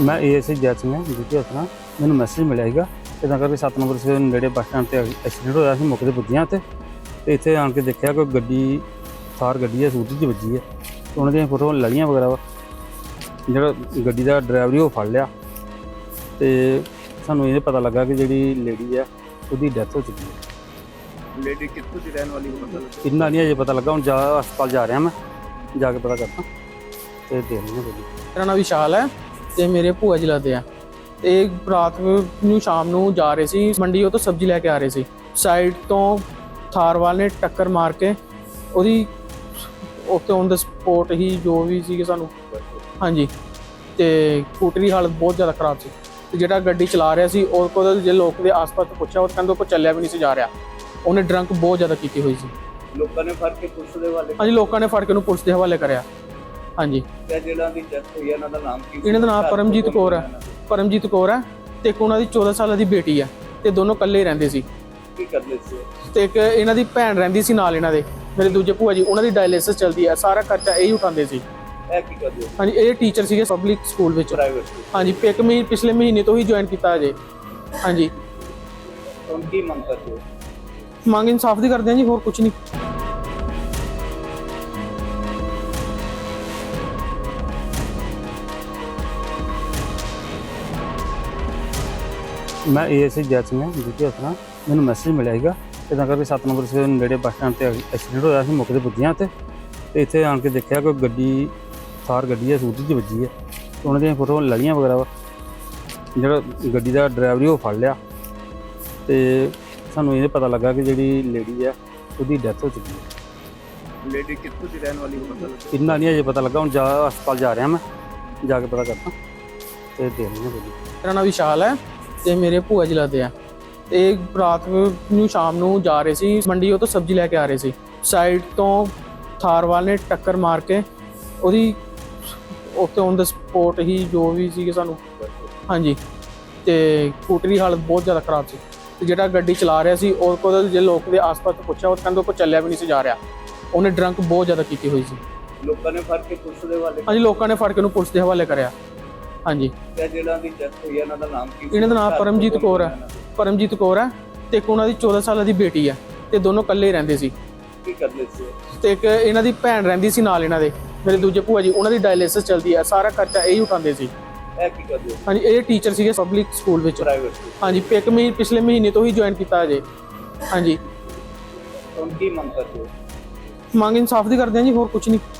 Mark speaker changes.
Speaker 1: ਮੈਂ ASI Jasmine duty ਹਸਨਾ ਮੈਨੂੰ message ਮਿਲਿਆ ਸੀਗਾ। ਇਦਾਂ ਕਰਕੇ 7 ਨੰਬਰ ਸੇ ਨੇੜੇ ਬੱਸ ਸਟੈਂਡ ਤੇ ਐਕਸੀਡੈਂਟ ਹੋਇਆ ਸੀ ਮੌਕੇ ਤੇ ਪੁੱਜਿਆ ਤੇ। ਤੇ ਇੱਥੇ ਆਣ ਕੇ ਦੇਖਿਆ ਕੋਈ ਗੱਡੀ ਥਾਰ ਗੱਡੀ ਹੈ ਸੂਟੀ 'ਚ ਵੱਜੀ ਹੈ ਉਹਨਾਂ ਦੀਆਂ ਫੋਟੋਆਂ ਲਈਆਂ ਵਗੈਰਾ ਵਾ। ਜਿਹੜਾ ਗੱਡੀ ਦਾ ਡਰਾਈਵਰ ਉਹ ਫੜ ਲਿਆ। ਤੇ ਸਾਨੂੰ ਇਹ ਪਤਾ ਲੱਗਾ ਕਿ ਜਿਹੜੀ ਲੇਡੀ ਹੈ ਉਹਦੀ ਡੈਥ ਹੋ ਚੁੱਕੀ ਹੈ
Speaker 2: ਲੇਡੀ ਕਿੱਥੋਂ ਦੀ ਰਹਿਣ ਵਾਲੀ ਹੋ ਮਤਲਬ
Speaker 1: ਇੰਨਾ ਨਹੀਂ ਅਜੇ ਪਤਾ ਲੱਗਾ ਹੁਣ ਜਾ ਹਸਪਤਾਲ ਜਾ ਰਿਹਾ ਮੈਂ। ਜਾ ਕੇ ਪਤਾ ਕਰਦਾ। ਤੇ ਦੇ ਦਿੰਦੇ ਬੋਲੀ
Speaker 3: ਮੇਰਾ ਨਾਮ ਵਿਸ਼ਾਲ ਹੈ। ਤੇ ਮੇਰੇ ਭੂਆ ਜੀ ਲੱਗਦੇ ਆ। ਤੇ ਰਾਤ ਨੂੰ ਸ਼ਾਮ ਨੂੰ ਜਾ ਰਹੇ ਸੀ ਮੰਡੀ ਤੋਂ ਸਬਜ਼ੀ ਲੈ ਕੇ ਆ ਰਹੇ ਸੀ। ਸਾਈਡ ਤੋਂ ਥਾਰਵਾਲ ਨੇ ਟੱਕਰ ਮਾਰ ਕੇ ਉਹਦੀ ਉੱਥੇ ਔਨ ਦਾ ਸਪੋਟ ਹੀ ਜੋ ਵੀ ਸੀ ਸਾਨੂੰ ਹਾਂਜੀ ਤੇ ਸਕੂਟਰ ਹਾਲਤ ਬਹੁਤ ਜ਼ਿਆਦਾ ਖਰਾਬ ਸੀ। ਤੇ ਜਿਹੜਾ ਗੱਡੀ ਚਲਾ ਰਿਹਾ ਸੀ ਉਹ ਕੋਲ ਜੇ ਲੋਕ ਦੇ ਆਸ-ਪਾਸ ਪੁੱਛਿਆ ਉਹ ਕਹਿੰਦੇ ਕੋਲ ਚੱਲਿਆ ਵੀ ਨਹੀਂ ਸੀ ਜਾ ਰਿਹਾ। ਉਹਨੇ ਡਰੰਕ ਬਹੁਤ ਜ਼ਿਆਦਾ ਕੀਤੀ ਹੋਈ ਸੀ।
Speaker 2: ਲੋਕਾਂ ਨੇ ਫੜ ਕੇ ਪੁਲਿਸ ਦੇ ਵਾਲੇ
Speaker 3: ਹਾਂਜੀ ਲੋਕਾਂ ਨੇ ਫੜ ਕੇ ਉਹਨੂੰ ਪੁਲਿਸ ਦੇ ਹਵਾਲੇ ਕਰਿਆ। ਹਾਂਜੀ।
Speaker 2: ਤੇ ਜਿਹੜਾ ਦੀ ਡੈਥ ਹੋਈ ਹੈ ਇਹਨਾਂ ਦਾ ਨਾਮ ਕੀ ਸੀ?
Speaker 3: ਇਹਨਾਂ ਦਾ ਨਾਮ ਪਰਮਜੀਤ ਕੌਰ ਹੈ ਪਰਮਜੀਤ ਕੌਰ ਹੈ ਤੇ ਇੱਕ ਉਹਨਾਂ ਦੀ 14 ਸਾਲਾਂ ਦੀ ਬੇਟੀ ਹੈ ਤੇ ਦੋਨੋਂ ਇਕੱਲੇ ਹੀ ਰਹਿੰਦੇ ਸੀ।
Speaker 2: ਕੀ ਕਰਦੇ ਸੀ?
Speaker 3: ਤੇ ਇੱਕ ਇਹਨਾਂ ਦੀ ਭੈਣ ਰਹਿੰਦੀ ਸੀ ਨਾਲ ਇਹਨਾਂ ਦੇ। ਮੇਰੇ ਦੂਜੇ ਭੂਆ ਜੀ ਉਹਨਾਂ ਦੀ ਡਾਇਲਿਸਿਸ ਚੱਲਦੀ ਹੈ ਸਾਰਾ ਖਰਚਾ ਇਹ ਹੀ ਉਠਾਉਂਦੇ ਸੀ।
Speaker 2: ਇਹ ਕੀ ਕਰਦੇ
Speaker 3: ਹਾਂਜੀ ਇਹ ਟੀਚਰ ਸੀਗੇ ਪਬਲਿਕ ਸਕੂਲ ਵਿੱਚ।
Speaker 2: ਪ੍ਰਾਈਵੇਟ
Speaker 3: ਹਾਂਜੀ ਇੱਕ ਮਹੀਨੇ ਪਿਛਲੇ ਮਹੀਨੇ ਤੋਂ ਹੀ ਜੁਆਇਨ ਕੀਤਾ ਅਜੇ ਹਾਂਜੀ।
Speaker 2: ਹੁਣ ਕੀ ਮੰਗ ਕਰਦੇ ਹੋ?
Speaker 3: ਮੰਗ ਇਨਸਾਫ ਦੀ ਕਰਦੇ ਹਾਂ ਜੀ ਹੋਰ ਕੁਝ ਨਹੀਂ।
Speaker 1: ਮੈਂ ਏਐਸਆਈ ਜੈਸਮੀਨ ਡਿਊਟੀ ਹਸਨਾ ਮੈਨੂੰ ਮੈਸੇਜ ਮਿਲਿਆ ਸੀਗਾ। ਇਦਾਂ ਕਰਕੇ 7 ਨੰਬਰ ਸੇ ਨੇੜੇ ਬੱਸ ਸਟੈਂਡ ਤੇ ਐਕਸੀਡੈਂਟ ਹੋਇਆ ਸੀ ਮੌਕੇ ਤੇ ਪੁੱਜਿਆ ਤੇ। ਤੇ ਇੱਥੇ ਆਣ ਕੇ ਦੇਖਿਆ ਕੋਈ ਗੱਡੀ ਥਾਰ ਗੱਡੀ ਹੈ ਸੂਟੀ 'ਚ ਵੱਜੀ ਹੈ ਉਹਨਾਂ ਦੀਆਂ ਫੋਟੋਆਂ ਲਈਆਂ ਵਗੈਰਾ ਵਾ। ਜਿਹੜਾ ਗੱਡੀ ਦਾ ਡਰਾਈਵਰ ਉਹ ਫੜ ਲਿਆ। ਤੇ ਸਾਨੂੰ ਇਹ ਪਤਾ ਲੱਗਾ ਕਿ ਜਿਹੜੀ ਲੇਡੀ ਹੈ ਉਹਦੀ ਡੈਥ ਹੋ ਚੁੱਕੀ ਹੈ
Speaker 2: ਲੇਡੀ ਕਿੱਥੋਂ ਦੀ ਰਹਿਣ ਵਾਲੀ ਹੋ ਮਤਲਬ
Speaker 1: ਇੰਨਾ ਨਹੀਂ ਅਜੇ ਪਤਾ ਲੱਗਾ ਹੁਣ ਜਾ ਹਸਪਤਾਲ ਜਾ ਰਿਹਾ ਮੈਂ। ਜਾ ਕੇ ਪਤਾ ਕਰਦਾ। ਤੇ ਦੇ ਦਿੰਦੇ ਬੋਲੀ
Speaker 3: ਮੇਰਾ ਨਾਮ ਵਿਸ਼ਾਲ ਹੈ। ਤੇ ਮੇਰੇ ਭੂਆ ਜੀ ਲੱਗਦੇ ਆ। ਤੇ ਰਾਤ ਨੂੰ ਸ਼ਾਮ ਨੂੰ ਜਾ ਰਹੇ ਸੀ ਮੰਡੀ ਤੋਂ ਸਬਜ਼ੀ ਲੈ ਕੇ ਆ ਰਹੇ ਸੀ। ਸਾਈਡ ਤੋਂ ਥਾਰਵਾਲ ਨੇ ਟੱਕਰ ਮਾਰ ਕੇ ਉਹਦੀ ਉੱਥੇ ਔਨ ਦਾ ਸਪੋਟ ਹੀ ਜੋ ਵੀ ਸੀ ਸਾਨੂੰ ਹਾਂਜੀ। ਤੇ ਸਕੂਟਰ ਹਾਲਤ ਬਹੁਤ ਜ਼ਿਆਦਾ ਖਰਾਬ ਸੀ। ਤੇ ਜਿਹੜਾ ਗੱਡੀ ਚਲਾ ਰਿਹਾ ਸੀ ਉਹ ਕੋਲ ਜੇ ਲੋਕ ਦੇ ਆਸ-ਪਾਸ ਪੁੱਛਿਆ ਉਹ ਕਹਿੰਦੇ ਉਹ ਕੋਲ ਚੱਲਿਆ ਵੀ ਨਹੀਂ ਸੀ ਜਾ ਰਿਹਾ। ਉਹਨੇ ਡਰੰਕ ਬਹੁਤ ਜ਼ਿਆਦਾ ਕੀਤੀ ਹੋਈ ਸੀ।
Speaker 2: ਲੋਕਾਂ ਨੇ ਫੜ ਕੇ ਪੁਲਿਸ ਦੇ ਵਾਲੇ
Speaker 3: ਹਾਂਜੀ ਲੋਕਾਂ ਨੇ ਫੜ ਕੇ ਉਹਨੂੰ ਪੁਲਿਸ ਦੇ ਹਵਾਲੇ ਕਰਿਆ। ਹਾਂਜੀ।
Speaker 2: ਤੇ ਜਿਹੜਾ ਦੀ ਡੈਥ ਹੋਈ ਹੈ ਇਹਨਾਂ ਦਾ ਨਾਮ ਕੀ ਸੀ?
Speaker 3: ਇਹਨਾਂ ਦਾ ਨਾਮ ਪਰਮਜੀਤ ਕੌਰ ਹੈ ਪਰਮਜੀਤ ਕੌਰ ਹੈ ਤੇ ਇੱਕ ਉਹਨਾਂ ਦੀ 14 ਸਾਲਾਂ ਦੀ ਬੇਟੀ ਹੈ ਤੇ ਦੋਨੋਂ ਇਕੱਲੇ ਹੀ ਰਹਿੰਦੇ ਸੀ।
Speaker 2: ਕੀ ਕਰਦੇ ਸੀ?
Speaker 3: ਤੇ ਇੱਕ ਇਹਨਾਂ ਦੀ ਭੈਣ ਰਹਿੰਦੀ ਸੀ ਨਾਲ ਇਹਨਾਂ ਦੇ। ਮੇਰੇ ਦੂਜੇ ਭੂਆ ਜੀ ਉਹਨਾਂ ਦੀ ਡਾਇਲਿਸਿਸ ਚੱਲਦੀ ਹੈ ਸਾਰਾ ਖਰਚਾ ਇਹ ਹੀ ਉਠਾਉਂਦੇ ਸੀ।
Speaker 2: ਇਹ ਕੀ ਕਰਦੇ ਹੋ
Speaker 3: ਹਾਂਜੀ ਇਹ ਟੀਚਰ ਸੀਗੇ ਪਬਲਿਕ ਸਕੂਲ ਵਿੱਚ।
Speaker 2: ਪ੍ਰਾਈਵੇਟ
Speaker 3: ਹਾਂਜੀ ਇੱਕ ਮਹੀਨੇ ਪਿਛਲੇ ਮਹੀਨੇ ਤੋਂ ਹੀ ਜੁਆਇਨ ਕੀਤਾ ਅਜੇ ਹਾਂਜੀ।
Speaker 2: ਹੁਣ ਕੀ ਮੰਗ ਕਰਦੇ ਹੋ?
Speaker 3: ਮੰਗ ਇਨਸਾਫ ਦੀ ਕਰਦੇ ਹਾਂ ਜੀ ਹੋਰ ਕੁਝ ਨਹੀਂ।